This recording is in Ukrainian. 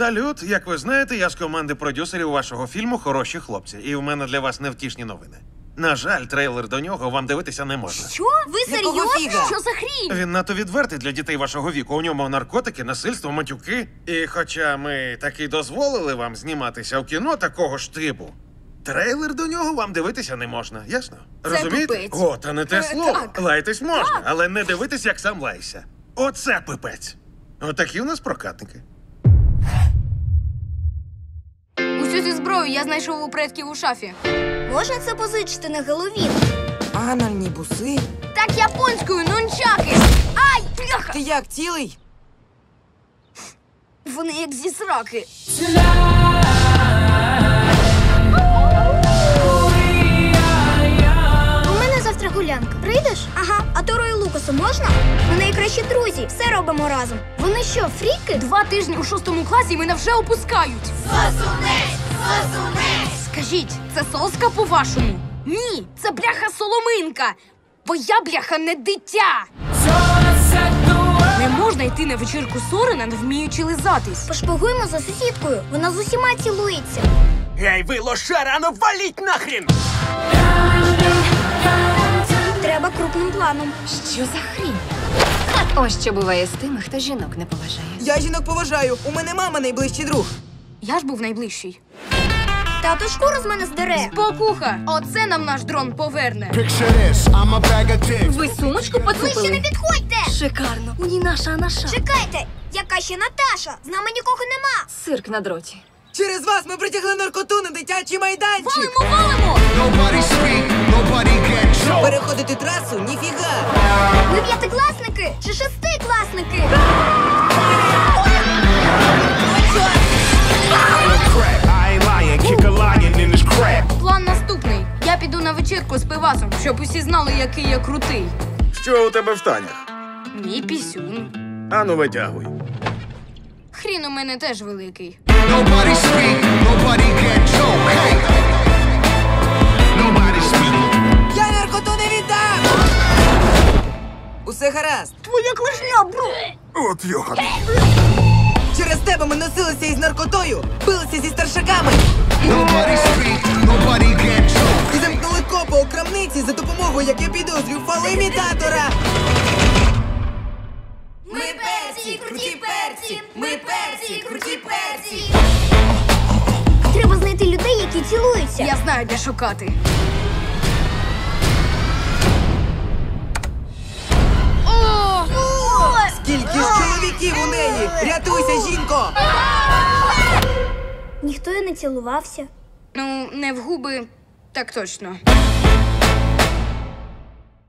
Салют, як ви знаєте, я з команди продюсерів вашого фільму Хороші хлопці, і в мене для вас невтішні новини. На жаль, трейлер до нього вам дивитися не можна. Що? Ви Якого серйозно? фіга? Що за хрінь? Він надто відвертий для дітей вашого віку. У ньому наркотики, насильство, матюки. І хоча ми таки дозволили вам зніматися в кіно такого ж типу, трейлер до нього вам дивитися не можна, ясно? Це Розумієте? пипець. О, та не те Е, слово. так. Лайтесь можна, але не дивитись, як сам лайся. Оце пипець. Отакі у нас прокатники. Усю зі зброєю я знайшов у предків у шафі. Можна це позичити на Геловін? Анальні буси. Так японською нунчаки! Ай! Бляха! Ти як цілий? Вони як зі сраки. У мене завтра гулянка. Прийдеш? Ага, а Торо і Лукасу можна? Ми найкращі друзі, все робимо разом. Вони що, фріки? Два тижні у шостому класі мене вже опускають. Сосунець! Сосунець! Скажіть, це соска по-вашому? Ні, це бляха соломинка. Бо я бляха не дитя. Не можна йти на вечірку Сорена, не вміючи лизатись. Пошпигуємо за сусідкою. Вона з усіма цілується. Гей, ви лошара, ну валіть нахрін! Треба крупним планом. Що за хрінь? Ось що буває з тими, хто жінок не поважає. Я жінок поважаю. У мене мама найближчий друг. Я ж був найближчий. Тато шкуру з мене здере. Спокуха! Оце нам наш дрон поверне. I'm a bag. Ви сумочку Ближче не підходьте! Шикарно. У ній наша Анаша. Чекайте! Яка ще Наташа? З нами нікого нема. Цирк на дроті. Через вас ми притягли наркоту на дитячий майданчик. Валимо, валимо! Nobody speak. Переходити трасу ніфіга. Ви п'ятикласники чи шестикласники? План наступний. Я піду на вечірку з пивасом, щоб усі знали, який я крутий. Що у тебе в станях? Мій пісюн. Ану, витягуй. Хрін у мене теж великий. Nobody speak, nobody get choked. Hey. Гаразд. Твоя клешня, бро! От його. Через тебе ми носилися із наркотою, билися зі старшаками Nobody speak, nobody get choked. і замкнули копа у крамниці за допомогою, як я підозрюю, фалоімітатора. Ми перці, круті перці! Ми перці, круті перці! Треба знайти людей, які цілуються. Я знаю, де шукати. Рятуйся, жінко! Ніхто і не цілувався. Ну, не в губи, так точно.